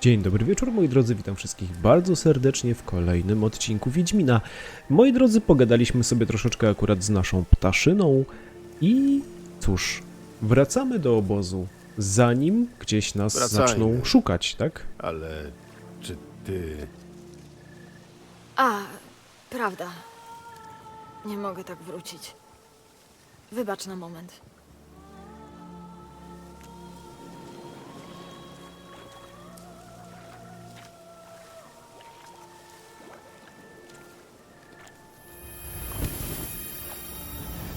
Dzień dobry wieczór moi drodzy, witam wszystkich bardzo serdecznie w kolejnym odcinku Wiedźmina. Moi drodzy, pogadaliśmy sobie troszeczkę akurat z naszą ptaszyną i cóż, wracamy do obozu, zanim gdzieś nas Wracajmy. zaczną szukać, tak? Ale czy ty... A, prawda. Nie mogę tak wrócić. Wybacz na moment.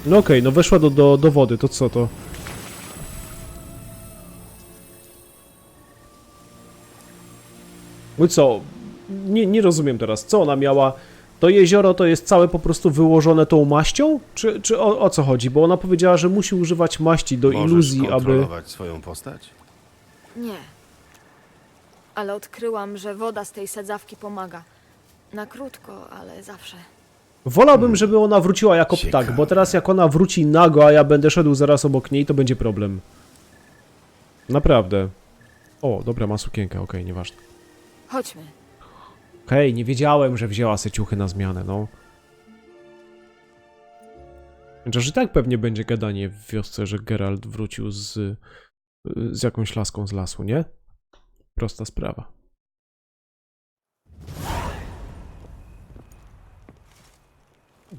No okej, no weszła do, do, do wody, to co to? No i co? Nie, nie rozumiem teraz, co ona miała? To jezioro to jest całe po prostu wyłożone tą maścią? Czy, czy o, o co chodzi? Bo ona powiedziała, że musi używać maści do Możesz iluzji, aby... kontrolować swoją postać? Nie. Ale odkryłam, że woda z tej sadzawki pomaga. Na krótko, ale zawsze. Wolałbym, żeby ona wróciła jako ptak, Ciekawe. bo teraz jak ona wróci nago, a ja będę szedł zaraz obok niej, to będzie problem. Naprawdę. O, dobra, ma sukienkę, okej, nieważne. Chodźmy. Hej, nie wiedziałem, że wzięła se ciuchy na zmianę, no. Chociaż i tak pewnie będzie gadanie w wiosce, że Geralt wrócił z, z jakąś laską z lasu, nie? Prosta sprawa.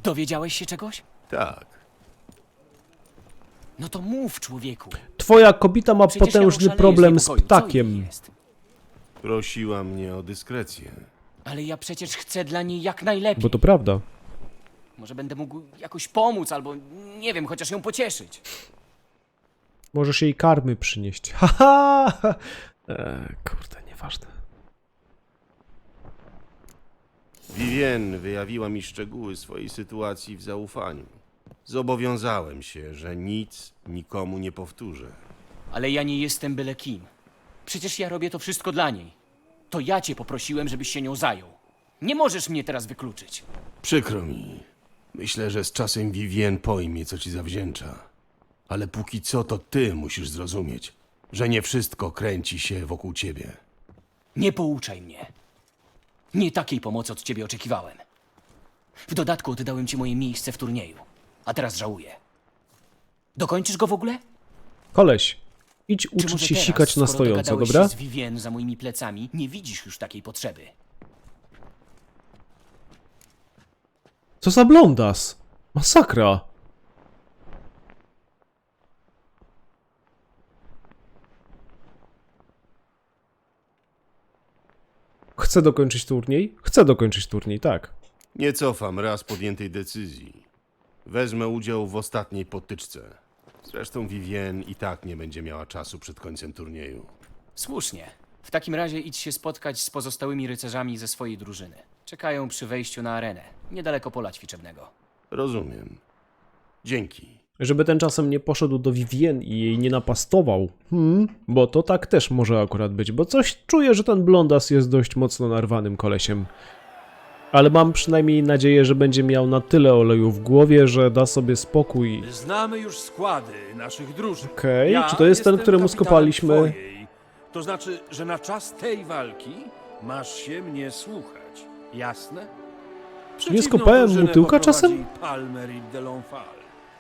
Dowiedziałeś się czegoś? Tak. No to mów, człowieku. Twoja kobita ma Przecież ja potężny oszaleję problem z z niepokoju. Co jej ptakiem. jest? Prosiła mnie o dyskrecję. Ale ja przecież chcę dla niej jak najlepiej. Bo to prawda. Może będę mógł jakoś pomóc, albo nie wiem, chociaż ją pocieszyć. Możesz jej karmy przynieść. Haha! Eee, kurde, nieważne. Vivien wyjawiła mi szczegóły swojej sytuacji w zaufaniu. Zobowiązałem się, że nic nikomu nie powtórzę. Ale ja nie jestem byle kim. Przecież ja robię to wszystko dla niej. To ja cię poprosiłem, żebyś się nią zajął. Nie możesz mnie teraz wykluczyć. Przykro mi. Myślę, że z czasem Vivien pojmie, co ci zawdzięcza. Ale póki co to ty musisz zrozumieć, że nie wszystko kręci się wokół ciebie. Nie pouczaj mnie. Nie takiej pomocy od ciebie oczekiwałem. W dodatku oddałem ci moje miejsce w turnieju, a teraz żałuję. Dokończysz go w ogóle? Koleś, idź Czy uczyć może się teraz, sikać na skoro stojąco, dogadałeś dobra? się z Vivien za moimi plecami, nie widzisz już takiej potrzeby. Co za blondas? Masakra! Chcę dokończyć turniej? Chcę dokończyć turniej, tak. Nie cofam raz podjętej decyzji. Wezmę udział w ostatniej potyczce. Zresztą Vivien i tak nie będzie miała czasu przed końcem turnieju. Słusznie. W takim razie idź się spotkać z pozostałymi rycerzami ze swojej drużyny. Czekają przy wejściu na arenę, niedaleko pola ćwiczebnego. Rozumiem. Dzięki. Żeby ten czasem nie poszedł do Vivien i jej nie napastował. Hmm, bo to tak też może akurat być, bo coś czuję, że ten blondas jest dość mocno narwanym kolesiem. Ale mam przynajmniej nadzieję, że będzie miał na tyle oleju w głowie, że da sobie spokój. Znamy już składy naszych drużyn. Okej, Ja czy to jest ten, któremu skopaliśmy? Twojej. To znaczy, że na czas tej walki masz się mnie słuchać. Jasne? Przeciwną skopałem mu tyłka czasem? Palmer i.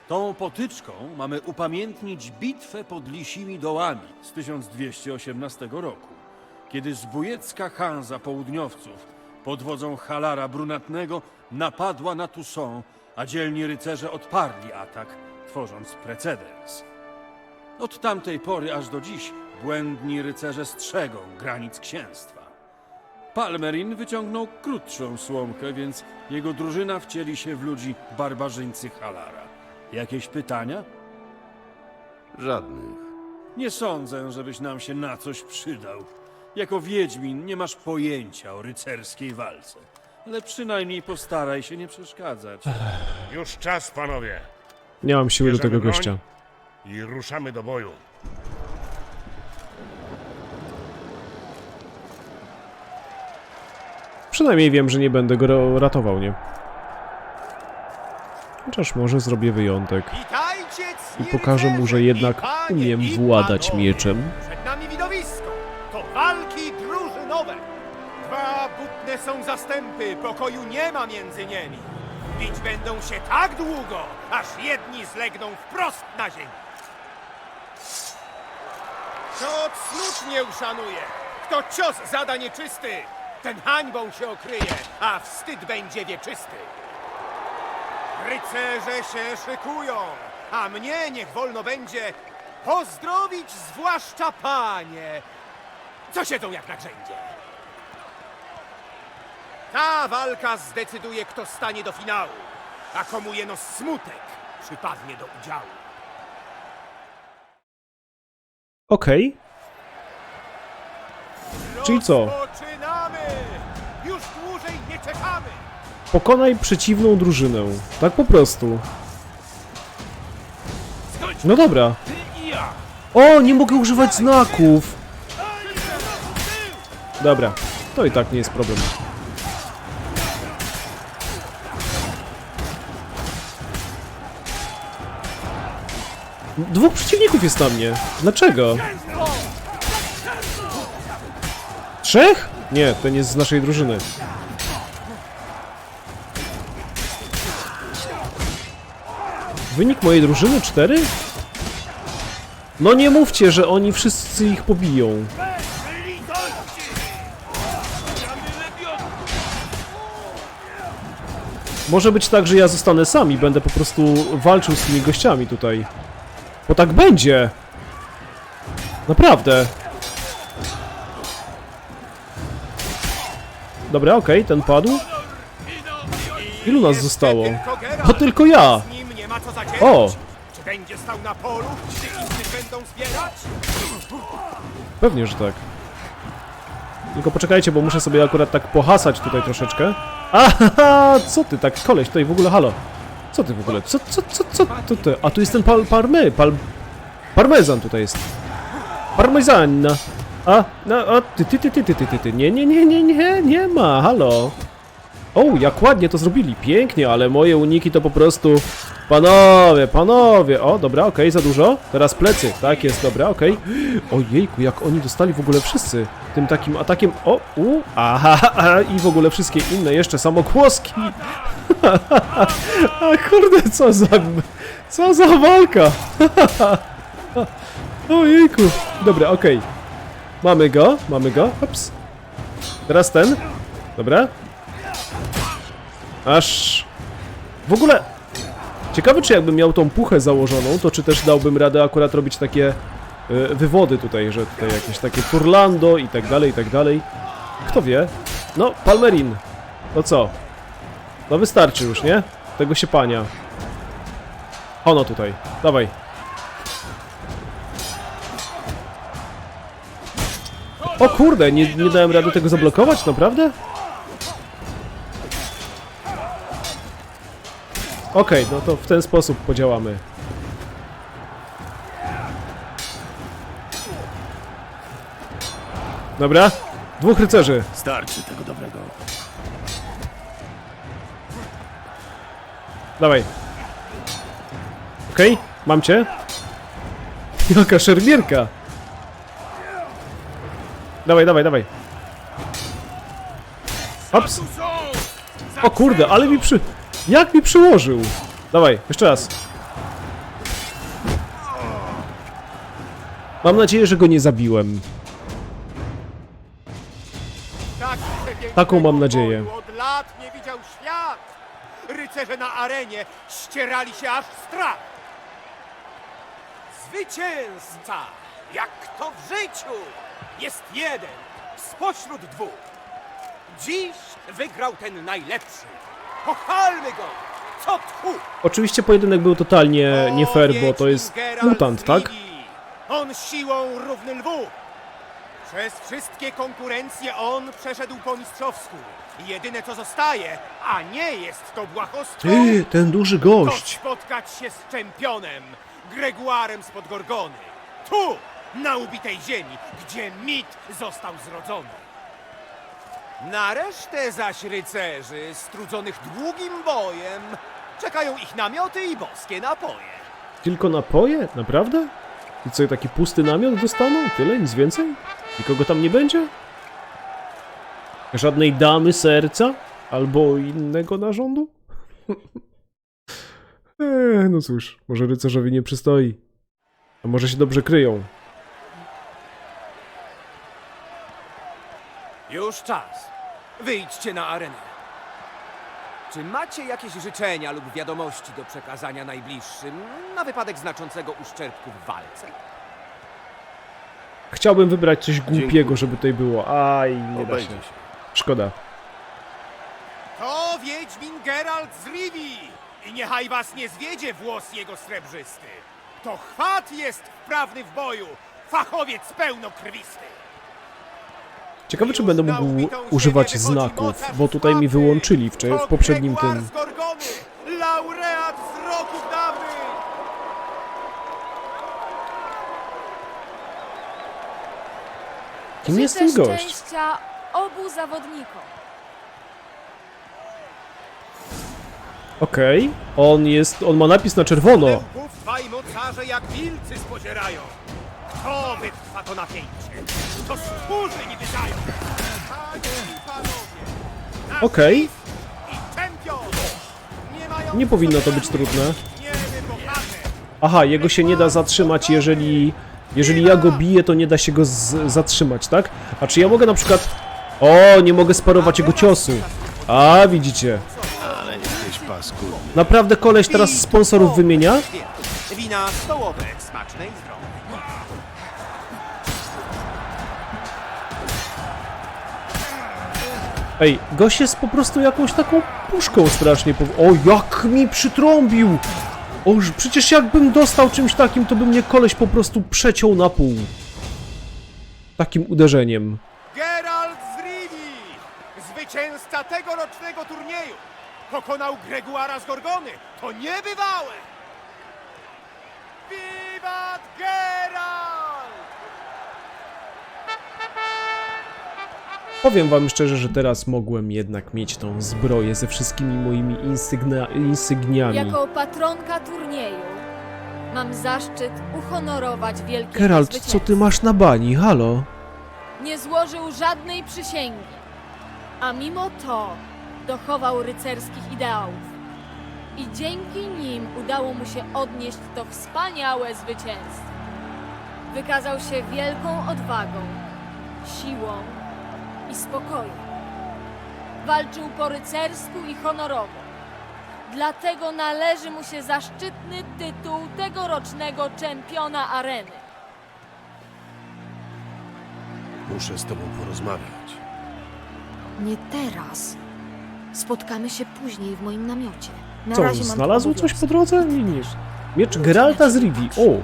Tą potyczką mamy upamiętnić bitwę pod Lisimi Dołami z 1218 roku, kiedy zbójecka Hanza Południowców pod wodzą Halara Brunatnego napadła na Toussaint, a dzielni rycerze odparli atak, tworząc precedens. Od tamtej pory aż do dziś błędni rycerze strzegą granic księstwa. Palmerin wyciągnął krótszą słomkę, więc jego drużyna wcieli się w ludzi barbarzyńcy Halara. Jakieś pytania? Żadnych. Nie sądzę, żebyś nam się na coś przydał. Jako wiedźmin nie masz pojęcia o rycerskiej walce, ale przynajmniej postaraj się nie przeszkadzać. Już czas, panowie. Nie mam siły do Bierzemy tego broń gościa. I ruszamy do boju. Przynajmniej wiem, że nie będę go ratował, nie? Chociaż może zrobię wyjątek. I pokażę mu, że jednak umiem władać mieczem. Przed nami widowisko. to walki drużynowe. Dwa butne są zastępy, pokoju nie ma między nimi. Bić będą się tak długo, aż jedni zlegną wprost na ziemię. Kto cnót nie uszanuje, kto cios zada nieczysty, ten hańbą się okryje, a wstyd będzie wieczysty. Rycerze się szykują, a mnie niech wolno będzie pozdrowić zwłaszcza panie. Co siedzą jak na grzędzie? Ta walka zdecyduje, kto stanie do finału, a komu jeno smutek przypadnie do udziału. Okej. Czyli co? Rozpoczynamy! Już dłużej nie czekamy! Pokonaj przeciwną drużynę. Tak po prostu. No dobra. O, nie mogę używać znaków. Dobra, to i tak nie jest problem. Dwóch przeciwników jest na mnie. Dlaczego? Trzech? Nie, ten jest z naszej drużyny. Wynik mojej drużyny 4? No nie mówcie, że oni wszyscy ich pobiją. Może być tak, że ja zostanę sam i będę po prostu walczył z tymi gościami tutaj. Bo tak będzie. Naprawdę. Dobra, okej, ten padł. Ilu nas zostało? A tylko ja! Co. O! Czy będzie stał na polu, gdy inni będą zbierać? Pewnie, że tak. Tylko poczekajcie, bo muszę sobie akurat tak pohasać tutaj troszeczkę. Aha, co ty tak, koleś, tutaj w ogóle, halo. Co ty w ogóle, co, co, co, co, to ty? A tu jest ten pal, parmy, pal... Parmezan tutaj jest. Parmezan. A, no, a, ty, ty, ty, ty, ty, ty, ty, ty, nie, nie, nie, nie, nie, nie ma, halo. O, jak ładnie to zrobili, pięknie, ale moje uniki to po prostu... Panowie, panowie, o, dobra, okej, za dużo. Teraz plecy, tak jest, dobra, okej. Ojejku, jak oni dostali w ogóle wszyscy tym takim atakiem, o, u, aha, aha, i w ogóle wszystkie inne jeszcze samogłoski. A kurde, co za, co za walka. Ojejku, dobra, okej. Mamy go, mamy go, hops. Teraz ten, dobra. Aż... W ogóle... Ciekawe, czy jakbym miał tą puchę założoną, to czy też dałbym radę akurat robić takie e, wywody tutaj, że tutaj jakieś takie Turlando i tak dalej, i tak dalej. Kto wie? No, Palmerin. To co? No wystarczy już, nie? Tego się pania. Ono tutaj. Dawaj. O kurde, nie, nie dałem rady tego zablokować, naprawdę? Okej, no to w ten sposób podziałamy. Dobra, dwóch rycerzy. Starczy tego dobrego. Dawaj. Okej, mam cię. Jaka szermierka. Dawaj, dawaj, dawaj. Hops. O kurde, ale mi przy... Jak mi przyłożył? Dawaj, jeszcze raz. Mam nadzieję, że go nie zabiłem. Tak Taką mam nadzieję. Od lat nie widział świat. Rycerze na arenie ścierali się aż strach. Zwycięzca, jak to w życiu, jest jeden spośród dwóch. Dziś wygrał ten najlepszy. Pochwalmy go! Co tchu! Oczywiście pojedynek był totalnie nie fair, bo to jest mutant, tak? On siłą równy lwu. Przez wszystkie konkurencje on przeszedł po mistrzowsku. Jedyne co zostaje, a nie jest to błahostwo, Ty, ten duży to gość. spotkać się z czempionem, Greguarem spod Gorgony. Tu, na ubitej ziemi, gdzie mit został zrodzony. Na resztę zaś rycerzy, strudzonych długim bojem, czekają ich namioty i boskie napoje. Tylko napoje? Naprawdę? I co, taki pusty namiot dostaną? Tyle? Nic więcej? Nikogo tam nie będzie? Żadnej damy serca? Albo innego narządu? Eee, no cóż, może rycerzowi nie przystoi. A może się dobrze kryją. Już czas. Wyjdźcie na arenę. Czy macie jakieś życzenia lub wiadomości do przekazania najbliższym na wypadek znaczącego uszczerbku w walce? Chciałbym wybrać coś głupiego, Dziękuję. żeby tutaj było. Aj, nie da Obejdzie się. się. Szkoda. To Wiedźmin Geralt z Rivii! I niechaj was nie zwiedzie włos jego srebrzysty! To chwat jest wprawny w boju! Fachowiec pełnokrwisty! Ciekawe, czy będę mógł używać znaków, bo tutaj mi wyłączyli wczoraj, w poprzednim tym. Laureat z! Kim jest ten gość? szczęścia obu zawodnikom. Okej, on jest, on ma napis na czerwono. Bełków dwaj mocarze jak wilcy spodzierają! Kto wytrwa to napięcie? To skórzy nie wydają! Panie i panowie! nasz Okej. mistrz I czempion! Nie, mają Nie powinno to być trudne. Aha, jego się nie da zatrzymać, jeżeli... Jeżeli ja go biję, to nie da się go z, zatrzymać, tak? A czy ja mogę na przykład... O, nie mogę sparować jego ciosu. A, widzicie. Ale jesteś paskudny. Naprawdę koleś teraz sponsorów wymienia? Wina stołowe, smaczne i Ej, gość jest po prostu jakąś taką puszką strasznie. Po... O, jak mi przytrąbił! O, przecież jakbym dostał czymś takim, to by mnie koleś po prostu przeciął na pół. Takim uderzeniem. Geralt z Rivii! Zwycięzca tegorocznego turnieju! Pokonał Greguara z Gorgony! To niebywałe! Wiwat Geralt! Powiem wam szczerze, że teraz mogłem jednak mieć tą zbroję ze wszystkimi moimi insygna... insygniami. Jako patronka turnieju mam zaszczyt uhonorować wielkiego Geralt, co ty masz na bani? Halo? Nie złożył żadnej przysięgi, a mimo to dochował rycerskich ideałów. I dzięki nim udało mu się odnieść to wspaniałe zwycięstwo. Wykazał się wielką odwagą, siłą i spokojem. Walczył po rycersku i honorowo. Dlatego należy mu się zaszczytny tytuł tegorocznego czempiona areny. Muszę z tobą porozmawiać. Nie teraz. Spotkamy się później w moim namiocie. Na Co, razie mam znalazł coś po drodze? Nie, nie. Miecz Geralta z Rivii. O,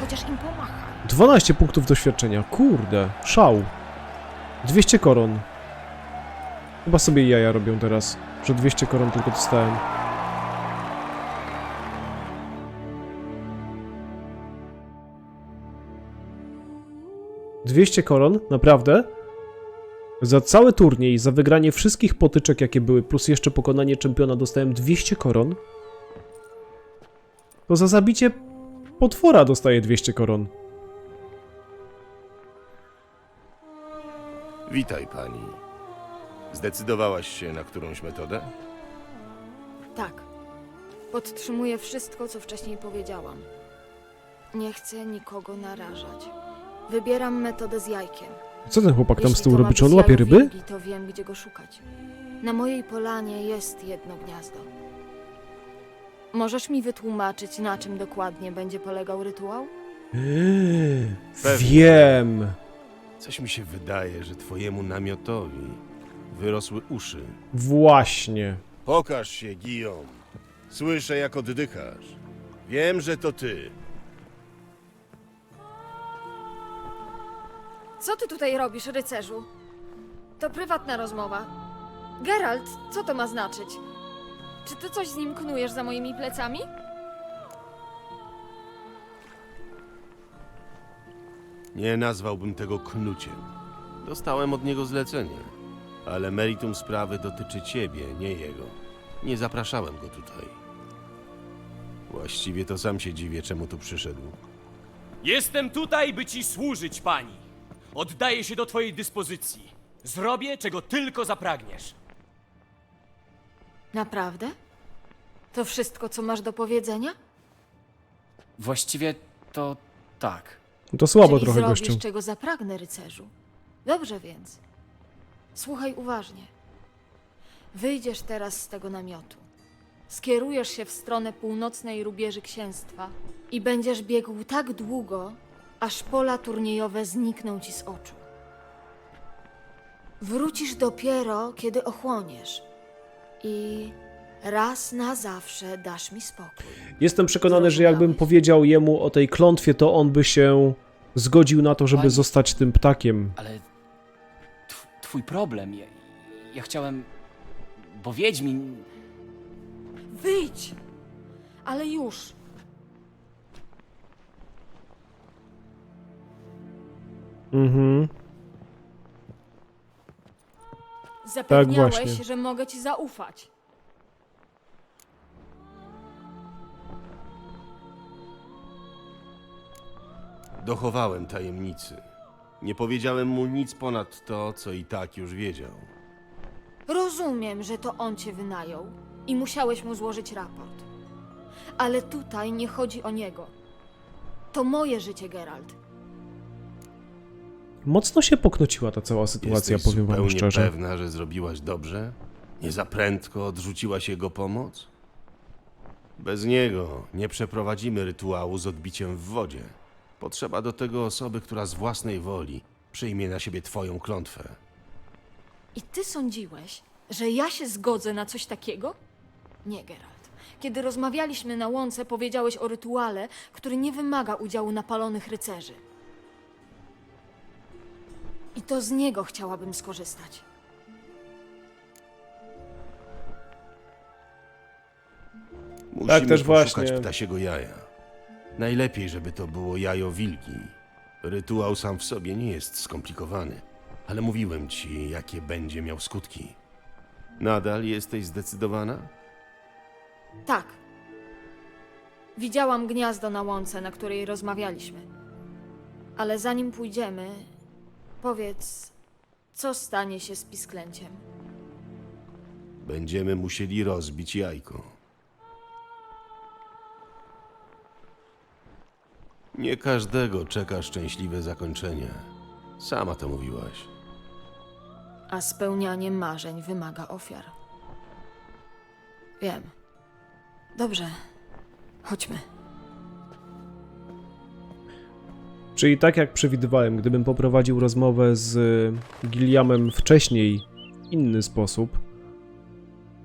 Chociaż im pomachaj. 12 punktów doświadczenia. Kurde, szał. 200 koron. Chyba sobie jaja robią teraz, że 200 koron tylko dostałem. Dwieście koron? Naprawdę? Za cały turniej, za wygranie wszystkich potyczek, jakie były, plus jeszcze pokonanie czempiona, dostałem 200 koron. To za zabicie potwora dostaję 200 koron. Witaj, pani. Zdecydowałaś się na którąś metodę? Tak. Podtrzymuję wszystko, co wcześniej powiedziałam. Nie chcę nikogo narażać. Wybieram metodę z jajkiem. Co ten chłopak tam z Jeśli tyłu to ma robi? Czy on być łapie jajo ryby? wilki, to wiem, gdzie go szukać. Na mojej polanie jest jedno gniazdo. Możesz mi wytłumaczyć, na czym dokładnie będzie polegał rytuał? Eee, Pewnie. Wiem. Coś mi się wydaje, że twojemu namiotowi wyrosły uszy. Właśnie. Pokaż się, Guillaume. Słyszę, jak oddychasz. Wiem, że to ty. Co ty tutaj robisz, rycerzu? To prywatna rozmowa. Geralt, co to ma znaczyć? Czy ty coś z nim knujesz za moimi plecami? Nie nazwałbym tego knuciem. Dostałem od niego zlecenie. Ale meritum sprawy dotyczy ciebie, nie jego. Nie zapraszałem go tutaj. Właściwie to sam się dziwię, czemu tu przyszedł. Jestem tutaj, by ci służyć, pani. Oddaję się do twojej dyspozycji. Zrobię, czego tylko zapragniesz. Naprawdę? To wszystko, co masz do powiedzenia? Właściwie to tak. To słabo Czyli trochę, zrobisz, gościu. czego zapragnę, rycerzu. Dobrze więc. Słuchaj uważnie. Wyjdziesz teraz z tego namiotu. Skierujesz się w stronę północnej rubieży księstwa i będziesz biegł tak długo, aż pola turniejowe znikną ci z oczu. Wrócisz dopiero, kiedy ochłoniesz. I raz na zawsze dasz mi spokój. Jestem przekonany, że jakbym powiedział jemu o tej klątwie, to on by się zgodził na to, żeby Pani- zostać tym ptakiem. Ale tw twój problem. Ja, ja chciałem. Bo Wiedźmin. Wyjdź! Ale już! Mhm. Zapewniałeś, Tak właśnie. że mogę ci zaufać. Dochowałem tajemnicy. Nie powiedziałem mu nic ponad to, co i tak już wiedział. Rozumiem, że to on cię wynajął i musiałeś mu złożyć raport. Ale tutaj nie chodzi o niego. To moje życie, Geralt. Mocno się poknociła ta cała sytuacja, Jesteś powiem wam zupełnie szczerze. pewna, że zrobiłaś dobrze? Nie za prędko odrzuciłaś jego pomoc? Bez niego nie przeprowadzimy rytuału z odbiciem w wodzie. Potrzeba do tego osoby, która z własnej woli przyjmie na siebie twoją klątwę. I ty sądziłeś, że ja się zgodzę na coś takiego? Nie, Geralt. Kiedy rozmawialiśmy na łące, powiedziałeś o rytuale, który nie wymaga udziału napalonych rycerzy. I to z niego chciałabym skorzystać. Musimy Tak, też poszukać właśnie. ptasiego jaja. Najlepiej, żeby to było jajo wilki. Rytuał sam w sobie nie jest skomplikowany, ale mówiłem ci, jakie będzie miał skutki. Nadal jesteś zdecydowana? Tak. Widziałam gniazdo na łące, na której rozmawialiśmy. Ale zanim pójdziemy, powiedz, co stanie się z pisklęciem? Będziemy musieli rozbić jajko. Nie każdego czeka szczęśliwe zakończenie. Sama to mówiłaś. A spełnianie marzeń wymaga ofiar. Wiem. Dobrze. Chodźmy. Czyli tak jak przewidywałem, gdybym poprowadził rozmowę z Gilliamem wcześniej w inny sposób,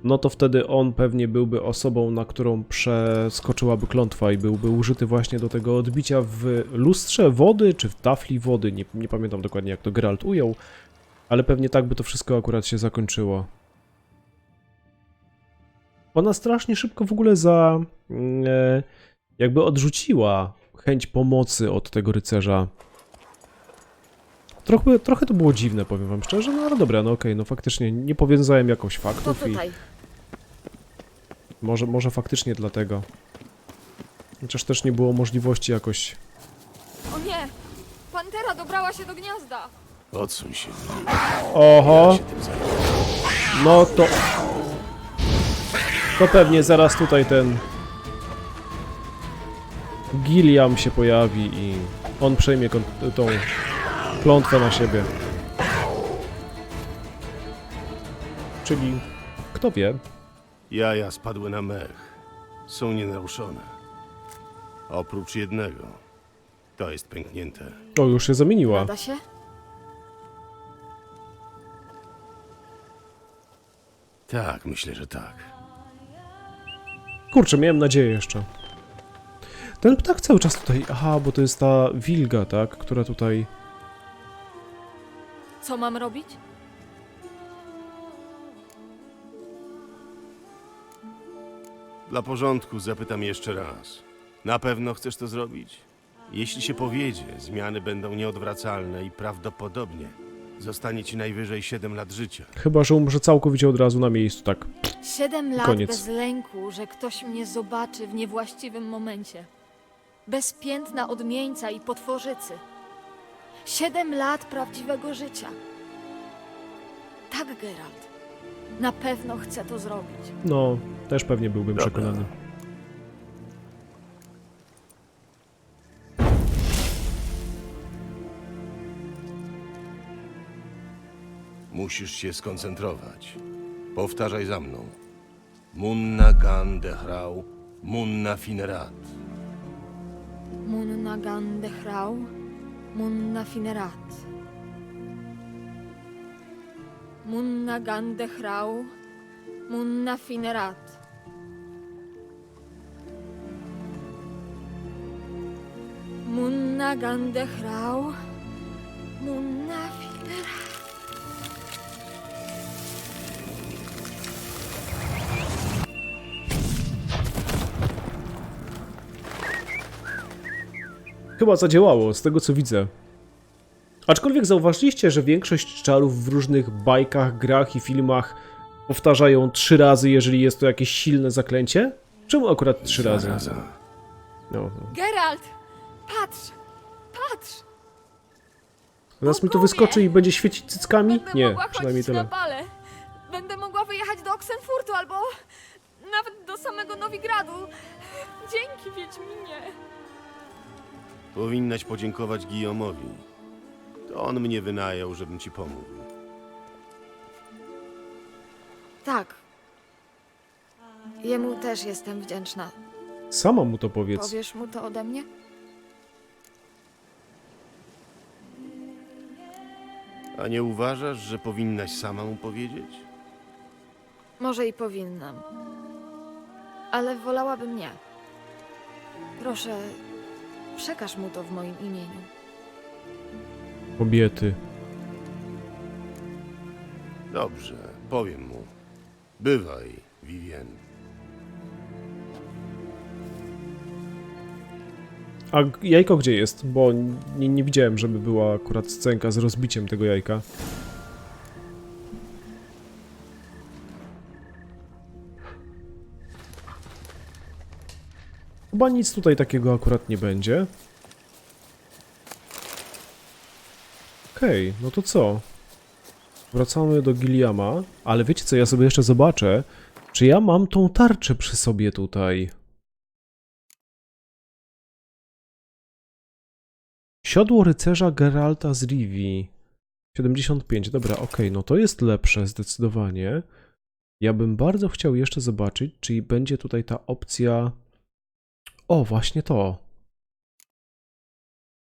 no to wtedy on pewnie byłby osobą, na którą przeskoczyłaby klątwa i byłby użyty właśnie do tego odbicia w lustrze wody, czy w tafli wody, nie, nie pamiętam dokładnie jak to Geralt ujął, ale pewnie tak by to wszystko akurat się zakończyło. Ona strasznie szybko w ogóle za... mm, E, jakby odrzuciła chęć pomocy od tego rycerza. Trochę, trochę to było dziwne, powiem wam szczerze, no ale dobra, no okej, no faktycznie nie powiązałem jakoś faktów i tutaj. może, może faktycznie dlatego. Chociaż też nie było możliwości jakoś... O nie! Pantera dobrała się do gniazda! Odsuń się. Oho, no to... To pewnie zaraz tutaj ten... Gilliam się pojawi i on przejmie tą klątwę na siebie. Czyli, kto wie, Jaja spadły na mech. Są nienaruszone. Oprócz jednego. To jest pęknięte. o już się zamieniła. Da się? Tak, myślę, że tak. Kurczę, miałem nadzieję jeszcze. Ten ptak cały czas tutaj. Aha, bo to jest ta wilga, tak? Która tutaj. Co mam robić? Dla porządku zapytam jeszcze raz. Na pewno chcesz to zrobić? Jeśli się powiedzie, zmiany będą nieodwracalne i prawdopodobnie zostanie ci najwyżej 7 lat życia. Chyba, że umrze całkowicie od razu na miejscu, tak. Siedem lat Koniec. bez lęku, że ktoś mnie zobaczy w niewłaściwym momencie. Bez piętna odmieńca i potworzycy. Siedem lat prawdziwego życia. Tak, Geralt. Na pewno chcę to zrobić. No, też pewnie byłbym Dobra. przekonany. Musisz się skoncentrować. Powtarzaj za mną. Munna gan dehrau, munna finerat. Munna gande hrau, munna finerat. Munna gande hrau, munna finerat. Munna gande hrau, munna finerat. Chyba zadziałało, z tego co widzę. Aczkolwiek zauważyliście, że większość czarów w różnych bajkach, grach i filmach powtarzają trzy razy, jeżeli jest to jakieś silne zaklęcie? Czemu akurat trzy razy? No, no. Geralt! Patrz! Patrz! Zaraz mi to wyskoczy i będzie świecić cyckami? Będę Nie, mogła przynajmniej chodzić na tyle. bale. Będę mogła wyjechać do Oxenfurtu albo nawet do samego Nowigradu. Dzięki, Wiedźminie. Powinnaś podziękować Guillaume'owi. To on mnie wynajął, żebym ci pomógł. Tak. Jemu też jestem wdzięczna. Sama mu to powiedz. Powiesz mu to ode mnie? A nie uważasz, że powinnaś sama mu powiedzieć? Może i powinnam. Ale wolałabym nie. Proszę, przekaż mu to w moim imieniu. Kobiety. Dobrze, powiem mu. Bywaj, Vivien. A g- jajko gdzie jest? Bo nie, nie widziałem, żeby była akurat scenka z rozbiciem tego jajka. Chyba nic tutaj takiego akurat nie będzie. Okej, no to co? Wracamy do Giliama, ale wiecie co, ja sobie jeszcze zobaczę, czy ja mam tą tarczę przy sobie tutaj. Siodło rycerza Geralta z Rivii. 75, dobra, okej, no to jest lepsze zdecydowanie. Ja bym bardzo chciał jeszcze zobaczyć, czy będzie tutaj ta opcja... O, właśnie to.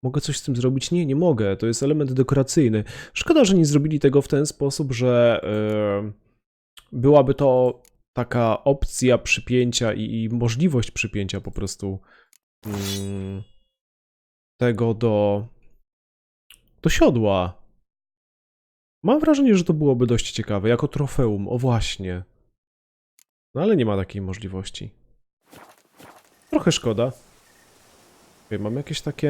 Mogę coś z tym zrobić? Nie, nie mogę. To jest element dekoracyjny. Szkoda, że nie zrobili tego w ten sposób, że yy, byłaby to taka opcja przypięcia i, i możliwość przypięcia po prostu. mm, tego do, do siodła. Mam wrażenie, że to byłoby dość ciekawe, jako trofeum, o właśnie. No ale nie ma takiej możliwości. Trochę szkoda. Wiem, mam jakieś takie...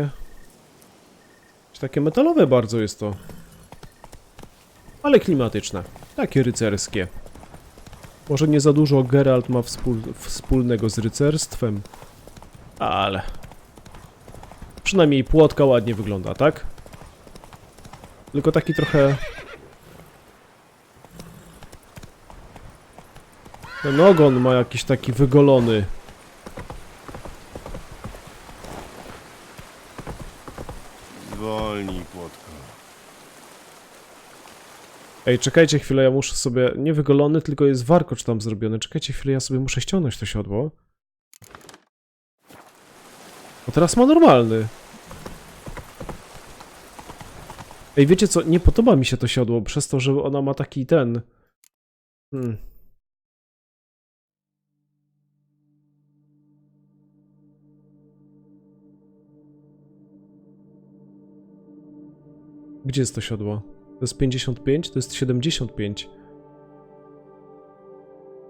Jakieś takie metalowe bardzo jest to. Ale klimatyczne. Takie rycerskie. Może nie za dużo Geralt ma wspól wspólnego z rycerstwem, ale... Przynajmniej płotka ładnie wygląda, tak? Tylko taki trochę... Ten ogon ma jakiś taki wygolony. Ej, czekajcie chwilę, ja muszę sobie... Nie wygolony, tylko jest warkocz tam zrobiony. Czekajcie chwilę, ja sobie muszę ściągnąć to siodło. O, teraz ma normalny. Ej, wiecie co? Nie podoba mi się to siodło, przez to, że ona ma taki ten... Hmm. Gdzie jest to siodło? To jest 55, to jest 75.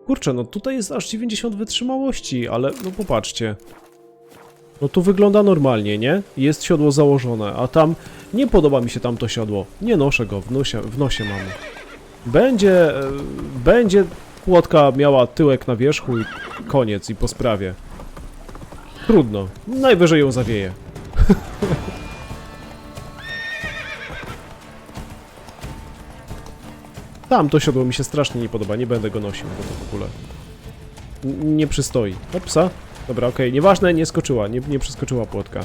Kurczę, no tutaj jest aż 90 wytrzymałości, ale no popatrzcie. No tu wygląda normalnie, nie? Jest siodło założone, a tam nie podoba mi się tam to siodło. Nie noszę go, w nosie, w nosie. Będzie, e, będzie płotka miała tyłek na wierzchu i koniec i po sprawie. Trudno, najwyżej ją zawieje. Tam to siodło mi się strasznie nie podoba, nie będę go nosił, bo to w ogóle nie przystoi. Opsa. Dobra, okej, nieważne, nie skoczyła, nie, nie przeskoczyła płotka.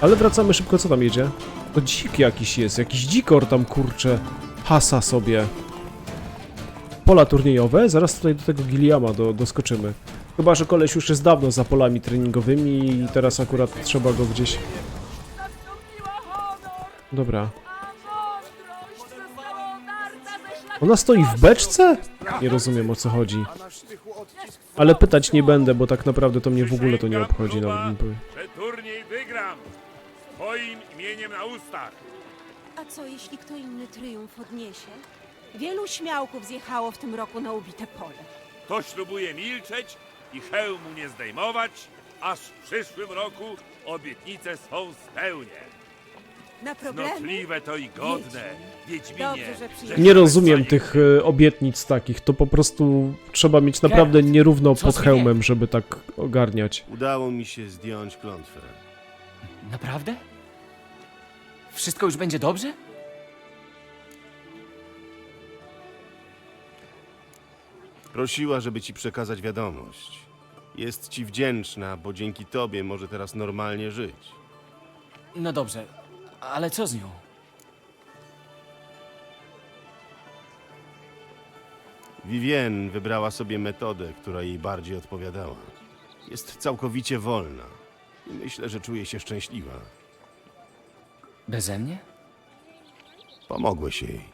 Ale wracamy szybko, co tam jedzie? To dzik jakiś jest, jakiś dzikor tam, kurczę, hasa sobie. Pola turniejowe, zaraz tutaj do tego Giliama do, doskoczymy. Chyba, że koleś już jest dawno za polami treningowymi i teraz akurat trzeba go gdzieś... Dobra. Ona stoi w beczce? Nie rozumiem o co chodzi. Ale pytać nie będę, bo tak naprawdę to mnie w ogóle to nie obchodzi. Nawet bym że turniej wygram. Twoim imieniem na ustach. A co jeśli kto inny triumf odniesie? Wielu śmiałków zjechało w tym roku na ubite pole. To ślubuje milczeć i hełmu nie zdejmować, aż w przyszłym roku obietnice swą spełnię. Na problemy? Cnotliwe to i godne, Wiedźminie. Dobrze, że przyjechałeś. Nie rozumiem tych e, obietnic takich. To po prostu trzeba mieć naprawdę nierówno co pod hełmem, żeby tak ogarniać. Udało mi się zdjąć klątwę. Naprawdę? Wszystko już będzie dobrze? Prosiła, żeby ci przekazać wiadomość. Jest ci wdzięczna, bo dzięki tobie może teraz normalnie żyć. No dobrze, ale co z nią? Vivien wybrała sobie metodę, która jej bardziej odpowiadała. Jest całkowicie wolna i myślę, że czuje się szczęśliwa. Beze mnie? Pomogłeś jej,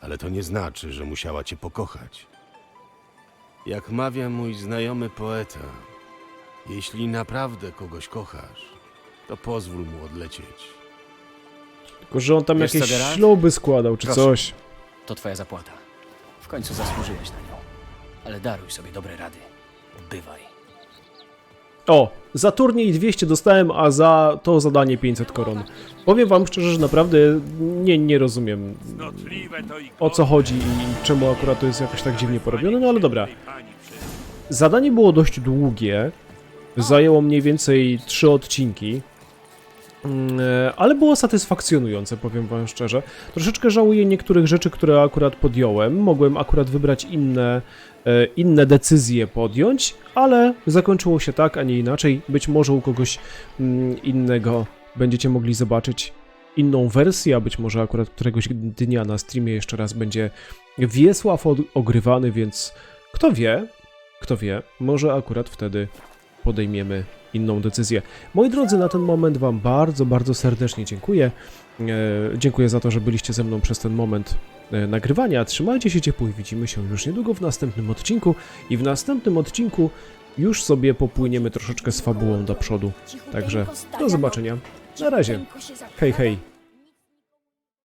ale to nie znaczy, że musiała cię pokochać. Jak mawia mój znajomy poeta, jeśli naprawdę kogoś kochasz, to pozwól mu odlecieć. Tylko, że on tam Wiesz co, jakieś Geralt? śluby składał, czy Proszę. coś. To twoja zapłata. W końcu zasłużyłeś na nią. Ale daruj sobie dobre rady. Bywaj. O, za turniej 200 dostałem, a za to zadanie 500 koron. Powiem wam szczerze, że naprawdę nie, nie rozumiem Cnotliwe to i o co chodzi i czemu akurat to jest jakoś tak dziwnie porobione, no ale dobra. Pani. Zadanie było dość długie. Zajęło mniej więcej 3 odcinki. Mm, e, Ale było satysfakcjonujące, powiem wam szczerze. Troszeczkę żałuję niektórych rzeczy, które akurat podjąłem. Mogłem akurat wybrać inne, e, inne decyzje podjąć, ale zakończyło się tak, a nie inaczej. Być może u kogoś mm, innego będziecie mogli zobaczyć inną wersję, a być może akurat któregoś dnia na streamie jeszcze raz będzie Wiesław ogrywany, więc kto wie, kto wie, może akurat wtedy podejmiemy inną decyzję. Moi drodzy, na ten moment Wam bardzo, bardzo serdecznie dziękuję. E, dziękuję za to, że byliście ze mną przez ten moment e, nagrywania. Trzymajcie się ciepło i widzimy się już niedługo w następnym odcinku. I w następnym odcinku już sobie popłyniemy troszeczkę z fabułą do przodu. Także do zobaczenia. Na razie. Hej, hej.